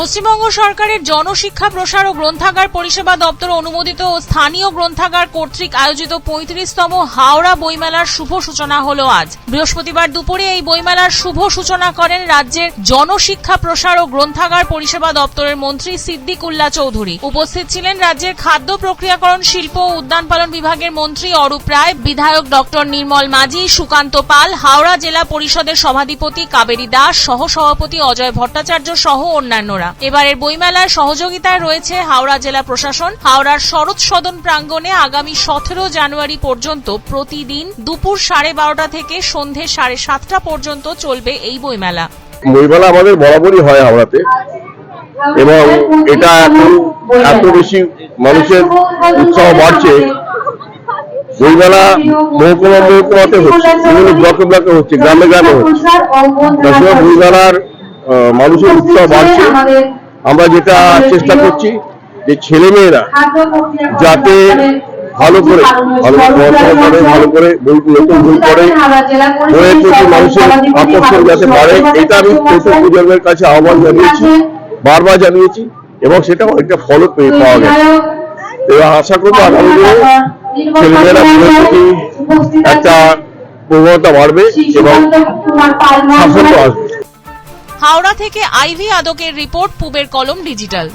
পশ্চিমবঙ্গ সরকারের জনশিক্ষা প্রসার ও গ্রন্থাগার পরিষেবা দপ্তর অনুমোদিত ও স্থানীয় গ্রন্থাগার কর্তৃক আয়োজিত পঁয়ত্রিশতম হাওড়া বইমেলার শুভ সূচনা হল আজ। বৃহস্পতিবার দুপুরে এই বইমেলার শুভ সূচনা করেন রাজ্যের জনশিক্ষা প্রসার ও গ্রন্থাগার পরিষেবা দপ্তরের মন্ত্রী সিদ্দিকুল্লাহ চৌধুরী। উপস্থিত ছিলেন রাজ্যের খাদ্য প্রক্রিয়াকরণ, শিল্প ও উদ্যান পালন বিভাগের মন্ত্রী অরূপ রায়, বিধায়ক ডক্টর নির্মল মাঝি, সুকান্ত পাল, হাওড়া জেলা পরিষদের সভাধিপতি কাবেরী দাস সহ সভাপতি অজয় ভট্টাচার্য সহ অন্যান্যরা। এবারের বইমেলায় সহযোগিতায় রয়েছে হাওড়া জেলা প্রশাসন। হাওড়ার শরৎ সদন প্রাঙ্গণে আগামী সতেরো জানুয়ারি পর্যন্ত প্রতিদিন দুপুর সাড়ে বারোটা থেকে সন্ধে সাড়ে সাতটা পর্যন্ত চলবে এই বইমেলা। বইমেলা আমাদের বরাবরই হয় হাওড়াতে। এবং এটা এখন এত বেশি মানুষের উৎসাহ বাড়ছে। বইমেলা মহকুমা মহকুমাতে হচ্ছে, বিভিন্ন ব্লকে ব্লকে হচ্ছে, গ্রামে গ্রামে হচ্ছে। বইমেলার মানুষের উৎসাহ বাড়ছে। আমরা যেটা চেষ্টা করছি যে ছেলে মেয়েরা যাতে ভালো করে ভালো করে পড়াশোনা করে ভালো করে বই নতুন বই পড়ে বইয়ের প্রতি মানুষের আকর্ষণ যাতে বাড়ে এটা আমি নতুন প্রজন্মের কাছে আহ্বান জানিয়েছি বারবার জানিয়েছি এবং সেটা অনেকটা ফলও পেয়ে পাওয়া গেছে। এবং আশা করব আগামী দিনে ছেলেমেয়েরা বইয়ের প্রতি একটা প্রবণতা বাড়বে এবং সাফল্য আসবে। হাওড়া থেকে আইভি আদকের রিপোর্ট পুবের কলম ডিজিটাল।